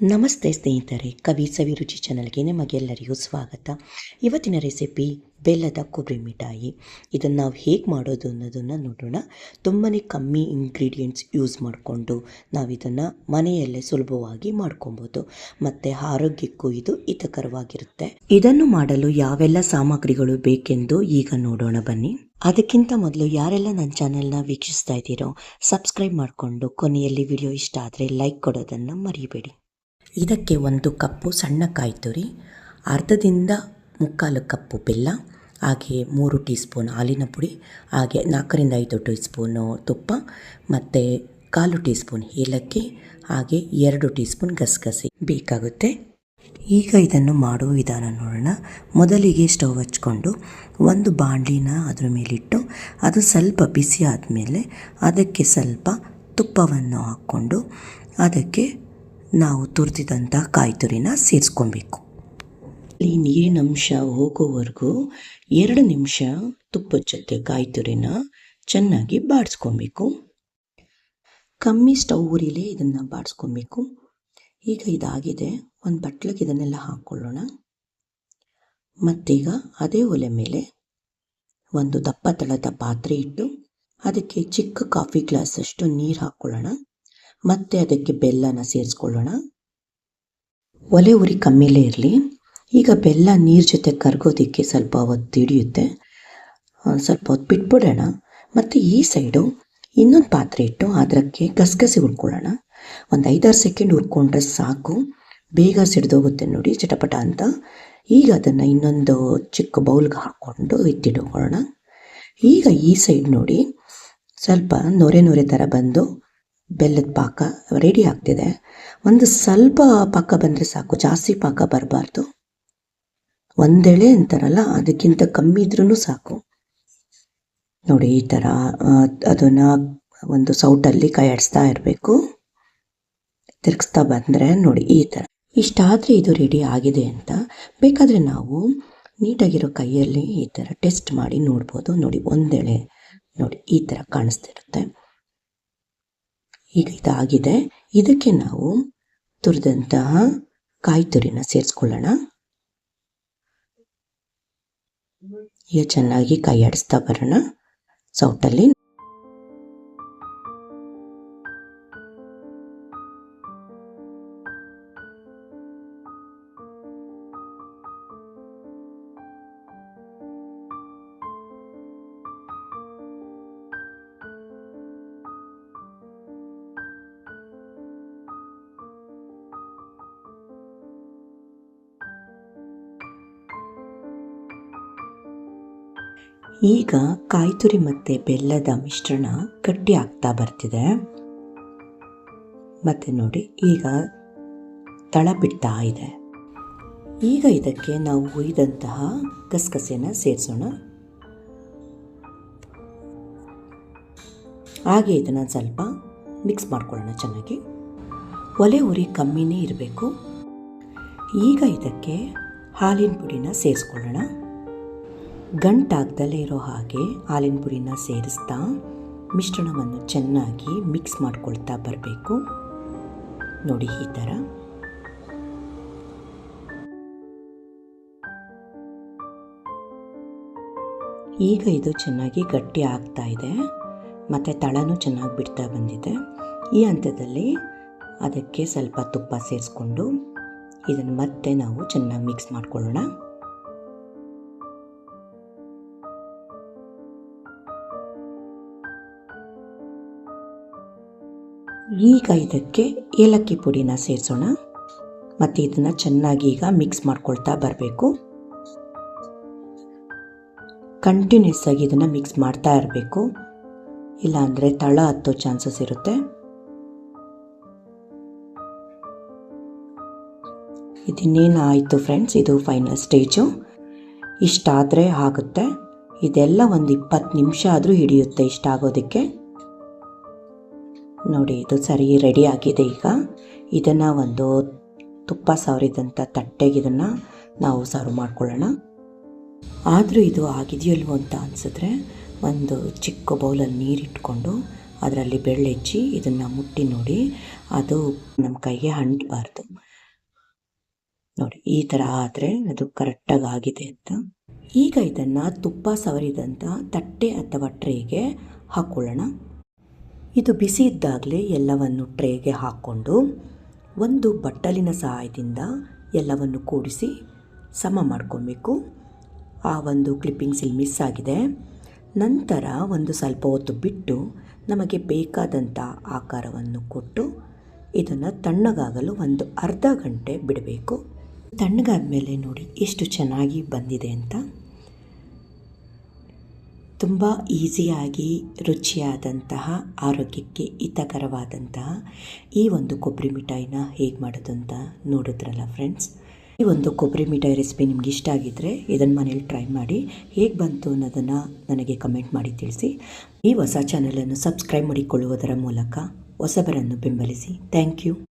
ನಮಸ್ತೆ ಸ್ನೇಹಿತರೆ, ಕವಿ ಸವಿರುಚಿ ಚಾನಲ್ಗೆ ನಿಮಗೆಲ್ಲರಿಗೂ ಸ್ವಾಗತ. ಇವತ್ತಿನ ರೆಸಿಪಿ ಬೆಲ್ಲದ ಕೊಬ್ಬರಿ ಮಿಠಾಯಿ. ಇದನ್ನು ನಾವು ಹೇಗೆ ಮಾಡೋದು ಅನ್ನೋದನ್ನು ನೋಡೋಣ. ತುಂಬಾ ಕಮ್ಮಿ ಇಂಗ್ರೀಡಿಯೆಂಟ್ಸ್ ಯೂಸ್ ಮಾಡಿಕೊಂಡು ನಾವು ಇದನ್ನು ಮನೆಯಲ್ಲೇ ಸುಲಭವಾಗಿ ಮಾಡ್ಕೊಬೋದು. ಮತ್ತು ಆರೋಗ್ಯಕ್ಕೂ ಇದು ಹಿತಕರವಾಗಿರುತ್ತೆ. ಇದನ್ನು ಮಾಡಲು ಯಾವೆಲ್ಲ ಸಾಮಗ್ರಿಗಳು ಬೇಕೆಂದು ಈಗ ನೋಡೋಣ ಬನ್ನಿ. ಅದಕ್ಕಿಂತ ಮೊದಲು ಯಾರೆಲ್ಲ ನನ್ನ ಚಾನೆಲ್ನ ವೀಕ್ಷಿಸ್ತಾ ಇದ್ದೀರೋ ಸಬ್ಸ್ಕ್ರೈಬ್ ಮಾಡಿಕೊಂಡು ಕೊನೆಯಲ್ಲಿ ವಿಡಿಯೋ ಇಷ್ಟ ಆದರೆ ಲೈಕ್ ಕೊಡೋದನ್ನು ಮರಿಬೇಡಿ. ಇದಕ್ಕೆ ಒಂದು ಕಪ್ಪು ಸಣ್ಣ ಕಾಯಿ ತುರಿ, ಅರ್ಧದಿಂದ ಮುಕ್ಕಾಲು ಕಪ್ಪು ಬೆಲ್ಲ, ಹಾಗೆ ಮೂರು ಟೀ ಸ್ಪೂನ್ ಹಾಲಿನ ಪುಡಿ, ಹಾಗೆ ನಾಲ್ಕರಿಂದ ಐದು ಟೀ ಸ್ಪೂನು ತುಪ್ಪ, ಮತ್ತು ಕಾಲು ಟೀ ಸ್ಪೂನ್ ಏಲಕ್ಕಿ, ಹಾಗೆ ಎರಡು ಟೀ ಸ್ಪೂನ್ ಗಸಗಸೆ ಬೇಕಾಗುತ್ತೆ. ಈಗ ಇದನ್ನು ಮಾಡುವ ವಿಧಾನ ನೋಡೋಣ. ಮೊದಲಿಗೆ ಸ್ಟವ್ ಹಚ್ಕೊಂಡು ಒಂದು ಬಾಣಲಿನ ಅದರ ಮೇಲಿಟ್ಟು ಅದು ಸ್ವಲ್ಪ ಬಿಸಿ ಆದಮೇಲೆ ಅದಕ್ಕೆ ಸ್ವಲ್ಪ ತುಪ್ಪವನ್ನು ಹಾಕ್ಕೊಂಡು ಅದಕ್ಕೆ ನಾವು ತುರಿದಿದಂಥ ಕಾಯಿ ತುರಿನ ಸೇರಿಸ್ಕೊಬೇಕು. ಈ ನೀರಿನ ಅಂಶ ಹೋಗೋವರೆಗೂ ಎರಡು ನಿಮಿಷ ತುಪ್ಪದ ಜೊತೆ ಕಾಯಿ ತುರಿನ ಚೆನ್ನಾಗಿ ಬಾಡಿಸ್ಕೊಬೇಕು. ಕಮ್ಮಿ ಸ್ಟವ್ ಉರಿಲೇ ಇದನ್ನು ಬಾಡಿಸ್ಕೊಬೇಕು. ಈಗ ಇದಾಗಿದೆ, ಒಂದು ಬಟ್ಲಿಗೆ ಇದನ್ನೆಲ್ಲ ಹಾಕ್ಕೊಳ್ಳೋಣ ಮತ್ತೀಗ ಅದೇ ಒಲೆ ಮೇಲೆ ಒಂದು ದಪ್ಪ ತಳದ ಪಾತ್ರೆ ಇಟ್ಟು ಅದಕ್ಕೆ ಚಿಕ್ಕ ಕಾಫಿ ಗ್ಲಾಸಷ್ಟು ನೀರು ಹಾಕ್ಕೊಳ್ಳೋಣ ಮತ್ತೆ ಅದಕ್ಕೆ ಬೆಲ್ಲನ ಸೇರಿಸ್ಕೊಳ್ಳೋಣ. ಒಲೆ ಉರಿ ಕಮ್ಮಿಲೇ ಇರಲಿ. ಈಗ ಬೆಲ್ಲ ನೀರು ಜೊತೆ ಕರಗೋದಕ್ಕೆ ಸ್ವಲ್ಪ ಹೊತ್ತು ಹಿಡಿಯುತ್ತೆ. ಸ್ವಲ್ಪ ಹೊತ್ತು ಬಿಟ್ಬಿಡೋಣ. ಮತ್ತು ಈ ಸೈಡು ಇನ್ನೊಂದು ಪಾತ್ರೆ ಇಟ್ಟು ಅದಕ್ಕೆ ಗಸಗಸೆ ಹುರ್ಕೊಳ್ಳೋಣ. ಒಂದು ಐದಾರು ಸೆಕೆಂಡ್ ಹುರ್ಕೊಂಡ್ರೆ ಸಾಕು. ಬೇಗ ಸಿಡ್ದೋಗುತ್ತೆ ನೋಡಿ, ಚಟಪಟ ಅಂತ. ಈಗ ಅದನ್ನು ಇನ್ನೊಂದು ಚಿಕ್ಕ ಬೌಲ್ಗೆ ಹಾಕ್ಕೊಂಡು ಇಟ್ಟಿಟ್ಕೊಳ್ಳೋಣ ಈಗ ಈ ಸೈಡ್ ನೋಡಿ, ಸ್ವಲ್ಪ ನೊರೆ ನೊರೆ ಥರ ಬಂದು ಬೆಲ್ಲದ ಪಾಕ ರೆಡಿ ಆಗ್ತಿದೆ. ಒಂದು ಸ್ವಲ್ಪ ಪಾಕ ಬಂದರೆ ಸಾಕು, ಜಾಸ್ತಿ ಪಾಕ ಬರಬಾರ್ದು. ಒಂದೆಳೆ ಅಂತಾರಲ್ಲ, ಅದಕ್ಕಿಂತ ಕಮ್ಮಿ ಇದ್ರೂ ಸಾಕು. ನೋಡಿ, ಈ ಥರ ಅದನ್ನು ಒಂದು ಸೌಟಲ್ಲಿ ಕೈಯಾಡಿಸ್ತಾ ಇರಬೇಕು. ತಿರುಗಿಸ್ತಾ ಬಂದರೆ ನೋಡಿ, ಈ ಥರ ಇಷ್ಟಾದರೆ ಇದು ರೆಡಿ ಆಗಿದೆ ಅಂತ. ಬೇಕಾದರೆ ನಾವು ನೀಟಾಗಿರೋ ಕೈಯಲ್ಲಿ ಈ ಥರ ಟೆಸ್ಟ್ ಮಾಡಿ ನೋಡ್ಬೋದು. ನೋಡಿ, ಒಂದೆಳೆ, ನೋಡಿ, ಈ ಥರ ಕಾಣಿಸ್ತಿರುತ್ತೆ. ಈಗ ಇದಾಗಿದೆ. ಇದಕ್ಕೆ ನಾವು ತುರಿದಂತಹ ಕಾಯಿ ತುರಿನ ಸೇರಿಸ್ಕೊಳ್ಳೋಣ. ಈಗ ಚೆನ್ನಾಗಿ ಕೈ ಆಡಿಸ್ತಾ ಬರೋಣ. ಸೌಟಲ್ಲಿ ಈಗ ಕಾಯ್ತುರಿ ಮತ್ತು ಬೆಲ್ಲದ ಮಿಶ್ರಣ ಗಟ್ಟಿ ಆಗ್ತಾ ಬರ್ತಿದೆ. ಮತ್ತು ನೋಡಿ, ಈಗ ತಳ ಬಿಡ್ತಾ ಇದೆ. ಈಗ ಇದಕ್ಕೆ ನಾವು ಹುಯ್ದಂತಹ ಗಸಗಸೆಯನ್ನು ಸೇರಿಸೋಣ. ಹಾಗೆ ಇದನ್ನು ಸ್ವಲ್ಪ ಮಿಕ್ಸ್ ಮಾಡ್ಕೊಳ್ಳೋಣ ಚೆನ್ನಾಗಿ. ಒಲೆ ಉರಿ ಕಮ್ಮಿನೇ ಇರಬೇಕು. ಈಗ ಇದಕ್ಕೆ ಹಾಲಿನ ಪುಡಿನ ಸೇರಿಸ್ಕೊಳ್ಳೋಣ. ಗಂಟಾಗ್ದಲೇ ಇರೋ ಹಾಗೆ ಹಾಲಿನ ಪುಡಿನ ಸೇರಿಸ್ತಾ ಮಿಶ್ರಣವನ್ನು ಚೆನ್ನಾಗಿ ಮಿಕ್ಸ್ ಮಾಡ್ಕೊಳ್ತಾ ಬರಬೇಕು. ನೋಡಿ ಈ ಥರ. ಈಗ ಇದು ಚೆನ್ನಾಗಿ ಗಟ್ಟಿ ಆಗ್ತಾ ಇದೆ. ಮತ್ತು ತಳನೂ ಚೆನ್ನಾಗಿ ಬಿಡ್ತಾ ಬಂದಿದೆ. ಈ ಹಂತದಲ್ಲಿ ಅದಕ್ಕೆ ಸ್ವಲ್ಪ ತುಪ್ಪ ಸೇರಿಸ್ಕೊಂಡು ಇದನ್ನು ಮತ್ತೆ ನಾವು ಚೆನ್ನಾಗಿ ಮಿಕ್ಸ್ ಮಾಡ್ಕೊಳ್ಳೋಣ. ಈಗ ಇದಕ್ಕೆ ಏಲಕ್ಕಿ ಪುಡಿನ ಸೇರಿಸೋಣ. ಮತ್ತು ಇದನ್ನು ಚೆನ್ನಾಗಿ ಈಗ ಮಿಕ್ಸ್ ಮಾಡ್ಕೊಳ್ತಾ ಬರಬೇಕು. ಕಂಟಿನ್ಯೂಸ್ ಆಗಿ ಇದನ್ನು ಮಿಕ್ಸ್ ಮಾಡ್ತಾ ಇರಬೇಕು. ಇಲ್ಲಾಂದರೆ ತಳ ಹತ್ತೋ ಚಾನ್ಸಸ್ ಇರುತ್ತೆ. ಇದಿನ್ನೇನು ಆಯಿತು ಫ್ರೆಂಡ್ಸ್ ಇದು ಫೈನಲ್ ಸ್ಟೇಜು ಇಷ್ಟಾದರೆ ಆಗುತ್ತೆ. ಇದೆಲ್ಲ ಒಂದು ಇಪ್ಪತ್ತು ನಿಮಿಷ ಆದರೂ ಹಿಡಿಯುತ್ತೆ ಇಷ್ಟ ಆಗೋದಕ್ಕೆ ನೋಡಿ, ಇದು ಸರಿ ರೆಡಿ ಆಗಿದೆ ಈಗ. ಇದನ್ನು ಒಂದು ತುಪ್ಪ ಸವರಿದಂಥ ತಟ್ಟೆಗೆ ಇದನ್ನು ನಾವು ಸರ್ವ್ ಮಾಡ್ಕೊಳ್ಳೋಣ. ಆದರೂ ಇದು ಆಗಿದೆಯಲ್ವೋ ಅಂತ ಅನಿಸಿದ್ರೆ ಒಂದು ಚಿಕ್ಕ ಬೌಲಲ್ಲಿ ನೀರಿಟ್ಕೊಂಡು ಅದರಲ್ಲಿ ಬೆಳ್ಳೆಚ್ಚಿ ಇದನ್ನು ಮುಟ್ಟಿ ನೋಡಿ, ಅದು ನಮ್ಮ ಕೈಗೆ ಹಂಟಬಾರ್ದು. ನೋಡಿ, ಈ ಥರ ಆದರೆ ಅದು ಕರೆಕ್ಟಾಗಿ ಆಗಿದೆ ಅಂತ. ಈಗ ಇದನ್ನು ತುಪ್ಪ ಸವರಿದಂಥ ತಟ್ಟೆ ಅಥವಾ ಟ್ರೇಗೆ ಹಾಕ್ಕೊಳ್ಳೋಣ ಇದು ಬಿಸಿ ಇದ್ದಾಗಲೇ ಎಲ್ಲವನ್ನು ಟ್ರೇಗೆ ಹಾಕ್ಕೊಂಡು ಒಂದು ಬಟ್ಟಲಿನ ಸಹಾಯದಿಂದ ಎಲ್ಲವನ್ನು ಕೂಡಿಸಿ ಸಮ ಮಾಡ್ಕೊಬೇಕು. ಆ ಒಂದು ಕ್ಲಿಪ್ಪಿಂಗ್ಸ್ ಇಲ್ಲಿ ಮಿಸ್ ಆಗಿದೆ. ನಂತರ ಒಂದು ಸ್ವಲ್ಪ ಹೊತ್ತು ಬಿಟ್ಟು ನಮಗೆ ಬೇಕಾದಂಥ ಆಕಾರವನ್ನು ಕೊಟ್ಟು ಇದನ್ನು ತಣ್ಣಗಾಗಲು ಒಂದು ಅರ್ಧ ಗಂಟೆ ಬಿಡಬೇಕು. ತಣ್ಣಗಾದ ಮೇಲೆ ನೋಡಿ ಎಷ್ಟು ಚೆನ್ನಾಗಿ ಬಂದಿದೆ ಅಂತ. ತುಂಬ ಈಸಿಯಾಗಿ, ರುಚಿಯಾದಂತಹ, ಆರೋಗ್ಯಕ್ಕೆ ಹಿತಕರವಾದಂತಹ ಈ ಒಂದು ಕೊಬ್ಬರಿ ಮಿಠಾಯಿನ ಹೇಗೆ ಮಾಡೋದು ಅಂತ ನೋಡಿದ್ರಲ್ಲ ಫ್ರೆಂಡ್ಸ್ ಈ ಒಂದು ಕೊಬ್ಬರಿ ಮಿಠಾಯಿ ರೆಸಿಪಿ ನಿಮ್ಗೆ ಇಷ್ಟ ಆಗಿದ್ದರೆ ಇದನ್ನು ಮನೇಲಿ ಟ್ರೈ ಮಾಡಿ, ಹೇಗೆ ಬಂತು ಅನ್ನೋದನ್ನು ನನಗೆ ಕಮೆಂಟ್ ಮಾಡಿ ತಿಳಿಸಿ. ಈ ಹೊಸ ಚಾನಲನ್ನು ಸಬ್ಸ್ಕ್ರೈಬ್ ಮಾಡಿಕೊಳ್ಳುವುದರ ಮೂಲಕ ಹೊಸಬರನ್ನು ಬೆಂಬಲಿಸಿ. Thank you